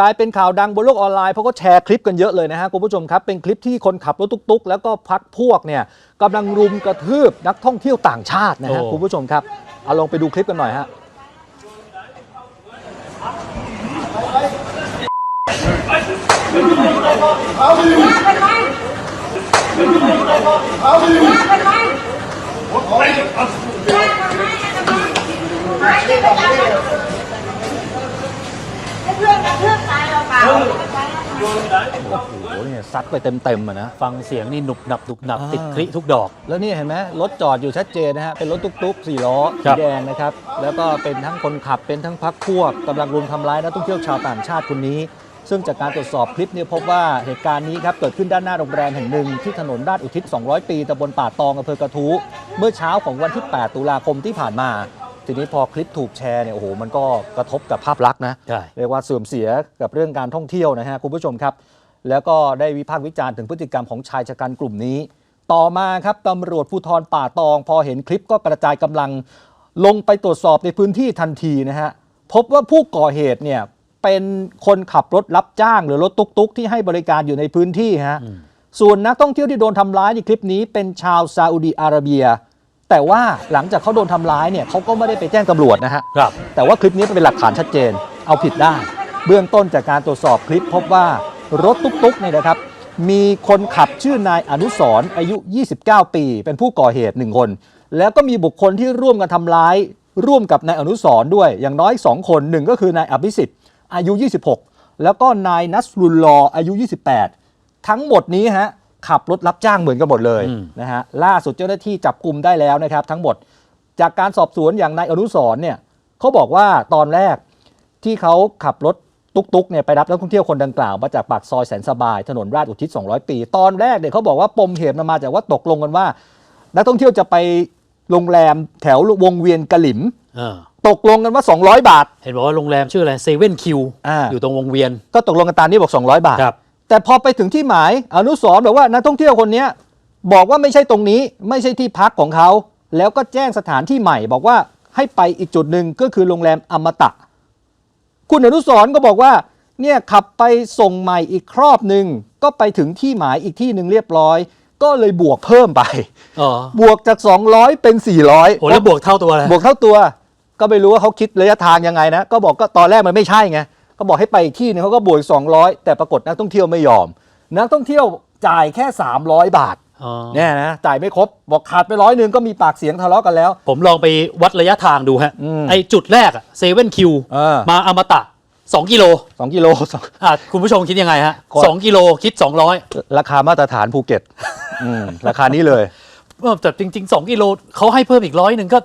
กลายเป็นข่าวดังบนโลกออนไลน์เพราะก็แชร์คลิปกันเยอะเลยนะฮะคุณผู้ชมครับ เป็นคลิปที่คนขับรถตุ๊กๆ แล้วก็พักพวกเนี่ยกำลังรุมกระทืบนักท่องเที่ยวต่างชาตินะฮะโอ้ คุณผู้ชมครับเอาลองไปดูคลิปกันหน่อยฮะให้ โอ้โหเนี่ยซัดไปเต็มๆอะนะ ฟังเสียงนี่หนุบหนับหนุบหนับอ่า ติดคลิทุกดอก แล้วนี่เห็นไหมรถจอดอยู่ชัดเจนนะฮะ เป็นรถตุ๊กๆสี่ล้อครัสีบแดงนะครับ แล้วก็เป็นทั้งคนขับเป็นทั้งพักพวกกำลังรุมทำร้ายนักท่องเที่ยวชาวต่างชาติคนนี้ ซึ่งจากการตรวจสอบคลิปเนี่ยพบว่าเหตุการณ์นี้ครับเกิดขึ้นด้านหน้าโรงแรมแห่งหนึ่งที่ถนนราชอุทิศ 200 ปีตำบลป่าตองอำเภอกระทู้เมื่อเช้าของวันที่ 8 ตุลาคมที่ผ่านมา ทีนี้พอคลิปถูกแชร์เนี่ยโอ้โหมันก็กระทบกับภาพลักษณ์นะใช่ เรียกว่าเสื่อมเสียกับเรื่องการท่องเที่ยวนะฮะคุณผู้ชมครับ แล้วก็ได้วิพากษ์วิจารณ์ถึงพฤติกรรมของชายชะกันกลุ่มนี้ ต่อมาครับตำรวจภูธรป่าตอง พอเห็นคลิปก็กระจายกำลัง ลงไปตรวจสอบในพื้นที่ทันทีนะฮะพบว่าผู้ก่อเหตุเนี่ยเป็นคนขับรถรับจ้างหรือรถตุ๊กๆ ที่ให้บริการอยู่ในพื้นที่ฮะส่วนนักท่องเที่ยวที่โดนทำร้ายในคลิปนี้เป็นชาวซาอุดีอาระเบีย แต่ว่าหลังจากเขาโดนทำร้ายเนี่ยเขาก็ไม่ได้ไปแจ้งตำรวจนะฮะ ครับ แต่ว่าคลิปนี้เป็นหลักฐานชัดเจน เอาผิดได้ เบื้องต้นจากการตรวจสอบคลิปพบว่ารถตุ๊กๆเนี่ยนะครับ มีคนขับชื่อนายอนุสรณ์อายุ 29 ปี เป็นผู้ก่อเหตุ1คน แล้วก็มีบุคคลที่ร่วมกันทำร้าย ร่วมกับนายอนุสรณ์ด้วยอย่างน้อย 2 คนหนึ่งก็คือนายอภิสิทธิ์อายุ 26 แล้วก็นายนัสรุลลอห์อายุ 28 ทั้งหมดนี้ฮะ ขับรถรับจ้างเหมือนกันหมดเลยอืมนะฮะล่าสุดเจ้าหน้าที่จับกลุ่มได้แล้วนะครับ ทั้งหมดจากการสอบสวนอย่างนายอนุสรณ์เนี่ยเขาบอกว่าตอนแรกที่เขาขับรถตุกๆเนี่ยไปรับนักท่องเที่ยวคนดังกล่าวมาจากปากซอยแสนสบายถนนราชอุทิศ 200 ปี ตอนแรกเนี่ยเขาบอกว่าปมเหตุมันมาจากว่าตกลงกันว่า นักท่องเที่ยวจะไปโรงแรมแถววงเวียนกะหลิมเออตกลงกันว่า 200 บาท เห็นบอกว่าโรงแรมชื่ออะไรเซเว่นคิวอ่าอยู่ตรงวงเวียน ก็ตกลงกันตามนี้บอก 200 บาทครับ แต่พอไปถึงที่หมายอนุสรณ์บอกว่านักท่องเที่ยวคนเนี้ยบอกว่าไม่ใช่ตรงนี้ไม่ใช่ที่พักของเขา แล้วก็แจ้งสถานที่ใหม่ บอกว่าให้ไปอีกจุดหนึ่งก็คือโรงแรมอมตะ คุณอนุสรณ์ก็บอกว่าเนี่ยขับไปส่งใหม่อีกครอบหนึ่งก็ไปถึงที่หมายอีกที่หนึ่งเรียบร้อย ก็เลยบวกเพิ่มไปอ๋อบวกจาก 200 เป็น 400โอ้แล้วบวกเท่าตัวเลยบวกเท่าตัว ก็ไม่รู้ว่าเขาคิดระยะทางยังไงนะ ก็บอกก็ตอนแรกมันไม่ใช่ไง ก็บอกให้ไปอีกที่หนึงเขาก็บวก200แต่ปรากฏนักท่องเที่ยวไม่ยอม นักท่องเที่ยวจ่ายแค่ 300 บาทอ๋อเนี่ยนะจ่ายไม่ครบ บอกขาดไปร้อยหนึ่งก็มีปากเสียงทะเลาะกันแล้ว ผมลองไปวัดระยะทางดูฮะอืมไอจุดแรกเซเว่นคิวเออมาอมตะ 2 กิโล 2 กิโลสองอะคุณผู้ชมคิดยังไงฮะก็สองกิโลคิด 200 ราคามาตรฐานภูเก็ตอืมราคานี้เลยเออแต่จริง ๆ 2 กิโลเขาให้เพิ่มอีกร้อยหนึ่งก็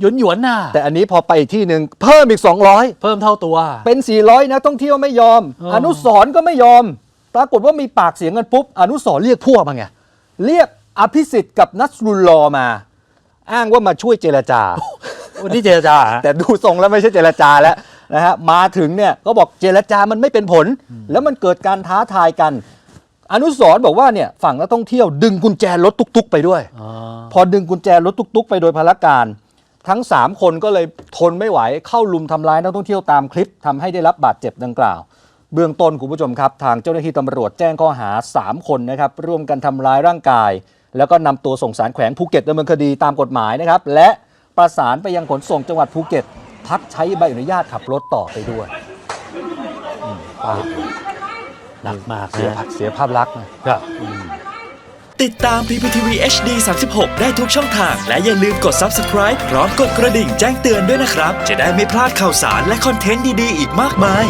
หยวนหยวนๆน่ะแต่อันนี้พอไปอีกที่หนึ่งเพิ่มอีก 200 เพิ่มเท่าตัว เป็น 400นักท่องเที่ยวไม่ยอมอ๋อออนุสรณ์ก็ไม่ยอม ปรากฏว่ามีปากเสียงกันปุ๊บ อนุสรณ์เรียกพวกมาไง เรียกอภิสิทธิ์กับนัสรุลลอมา อ้างว่ามาช่วยเจรจา วันนี้เจรจาฮะแต่ดูทรงแล้วไม่ใช่เจรจาแล้วนะฮะ มาถึงเนี่ยก็บอกเจรจามันไม่เป็นผล แล้วมันเกิดการท้าทายกันอนุสรณ์บอกว่าเนี่ยฝั่งนักท่องเที่ยวดึงกุญแจรถตุกๆ ไปด้วยอ๋อพอดึงกุญแจรถตุกๆ ไปโดยพลการ ทั้ง 3 คนก็เลยทนไม่ไหวเข้าลุมทำร้ายนักท่องเที่ยวตามคลิปทำให้ได้รับบาดเจ็บดังกล่าว เบื้องต้นคุณผู้ชมครับ ทางเจ้าหน้าที่ตำรวจแจ้งข้อหา 3 คนนะครับร่วมกันทำร้ายร่างกาย แล้วก็นำตัวส่งสารแขวงภูเก็ตดำเนินคดีตามกฎหมายนะครับและประสานไปยังขนส่งจังหวัดภูเก็ต พักใช้ใบอนุญาตขับรถต่อไปด้วยอืมภาพหนักมากเสียนะเสียภาพลักษณ์นะ ครับ ติดตาม PPTV HD 36 ได้ทุกช่องทาง และอย่าลืมกด Subscribe พร้อมกดกระดิ่งแจ้งเตือนด้วยนะครับ จะได้ไม่พลาดข่าวสารและคอนเทนต์ดี ๆ อีกมากมาย